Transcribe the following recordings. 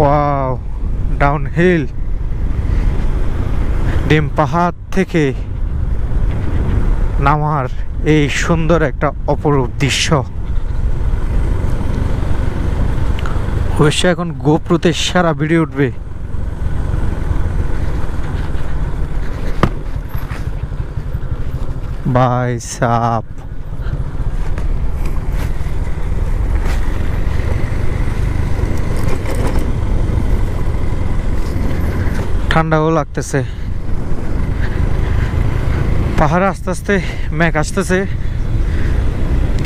Wow down hill ডিম পাহাড় থেকে নামার এই সুন্দর একটা অপরূপ দৃশ্য। অবশ্যই এখন গোপ্রুতে সারা ভিডিও উঠবে। বাই সাপ। ঠান্ডাও লাগতেছে। পাহাড় আস্তে আস্তে মেঘ আসতেছে।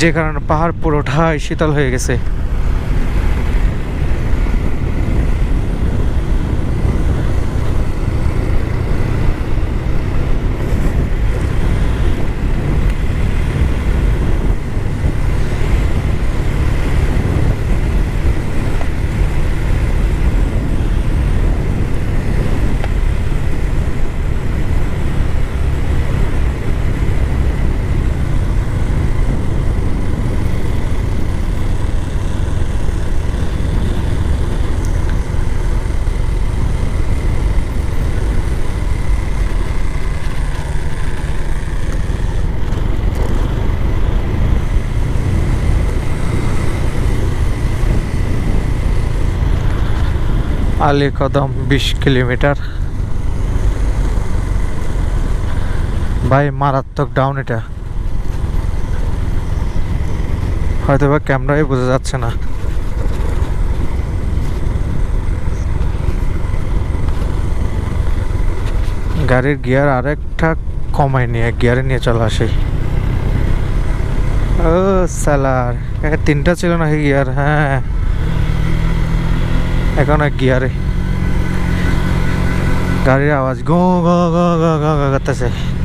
যে কারণে পাহাড় পুরোটাই শীতল হয়ে গেছে। আলী কদম বিশ কিলোমিটার। ভাই, মারাত্মক ডাউন এটা। হয়তো বা ক্যামেরায় বোঝা যাচ্ছে না। গাড়ির গিয়ার আরেকটা কমাই নিয়ে গিয়ারে নিয়ে চলে আসে। ও সালার তিনটা ছিল নাকি গিয়ার হ্যাঁ। এখন এক গিয়ারে গাড়ির আওয়াজ গো গো গো গো গো করতেছে।